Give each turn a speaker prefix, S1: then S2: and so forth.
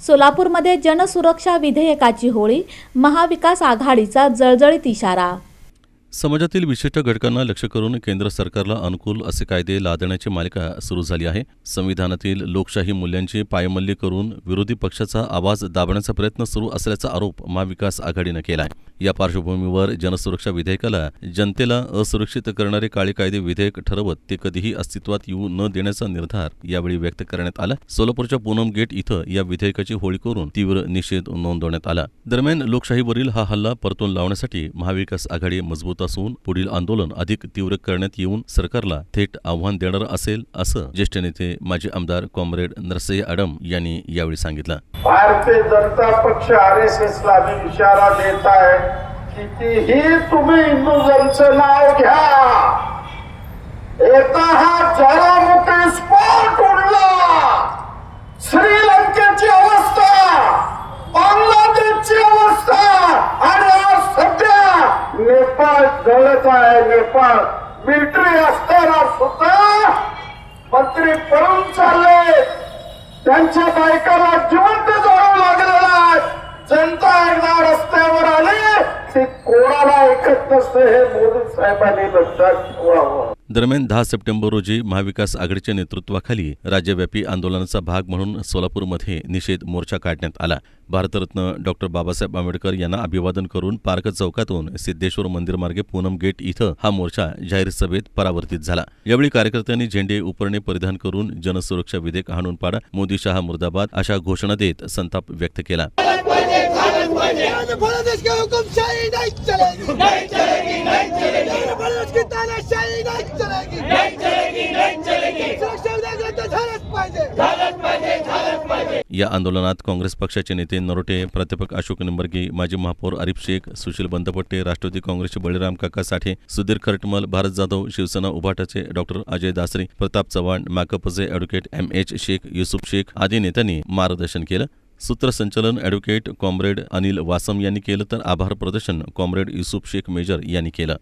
S1: सोलापूरमध्ये जनसुरक्षा विधेयकाची होळी महाविकास आघाडीचा जळजळीत इशारा.
S2: समाजातील विशिष्ट घटकांना लक्ष करून केंद्र सरकारला अनुकूल असे कायदे लादण्याची मालिका सुरू झाली आहे. संविधानातील लोकशाही मूल्यांची पायमल्ली करून विरोधी पक्षाचा आवाज दाबण्याचा प्रयत्न सुरू असल्याचा आरोप महाविकास आघाडीनं केला आहे या पार्श्वभूमीवर जनसुरक्षा विधेयकाला जनतेला असुरक्षित करणारे काळे कायदे विधेयक ठरवत ते कधीही अस्तित्वात येऊ न देण्याचा निर्धार यावेळी व्यक्त करण्यात आला. सोलापूरच्या पूनम गेट इथं या विधेयकाची होळी करून तीव्र निषेध नोंदवण्यात आला. दरम्यान लोकशाहीवरील हा हल्ला परतून लावण्यासाठी महाविकास आघाडी मजबूत होत असून पुढील आंदोलन अधिक तीव्र करण्यात येऊन सरकारला थेट आव्हान देणार असेल असं ज्येष्ठ नेते माजी आमदार कॉम्रेड नरसय्य आडम यांनी यावेळी सांगितलं.
S3: भारतीय जनता पक्ष आर एस एस ला इशारा देत आहे कितीही तुम्ही हिंदू जनचं नाव घ्या. नेपाळ जवळचा आहे नेपाळ. मिलिटरी असताना सुद्धा मंत्री पळून चालले. त्यांच्या बायकाला जिवंत हे मोदी साहेबांनी लक्षात ठेवावं.
S2: दरम्यान दहा सप्टेंबर रोजी महाविकास आघाडीच्या नेतृत्वाखाली राज्यव्यापी आंदोलनाचा भाग म्हणून सोलापूरमध्ये निषेध मोर्चा काढण्यात आला. भारतरत्न डॉक्टर बाबासाहेब आंबेडकर यांना अभिवादन करून पार्क चौकातून सिद्धेश्वर मंदिरमार्गे पूनम गेट इथं हा मोर्चा जाहीर सभेत परावर्तित झाला. यावेळी कार्यकर्त्यांनी झेंडे उपरणे परिधान करून जनसुरक्षा विधेयक हाणून पाडा मोदी शहा मुर्दाबाद अशा घोषणा देत संताप व्यक्त केला. या आंदोलनात काँग्रेस पक्षाचे नेते नरोटे प्राध्यापक अशोक निंबर्गे माजी महापौर आरिफ शेख सुशील बंदपट्टे राष्ट्रवादी काँग्रेसचे बळीराम काका साठे सुधीर खरटमल भारत जाधव शिवसेना उभाटाचे doctor Ajay Dasre Pratap Chavan माकपचे advocate M H Shaikh Yusuf Shaikh आदी नेत्यांनी मार्गदर्शन केलं. सूत्रसंचलन ॲडव्होकेट कॉम्रेड अनिल वासम यांनी केलं तर आभार प्रदर्शन कॉम्रेड युसुफ शेख मेजर यांनी केलं.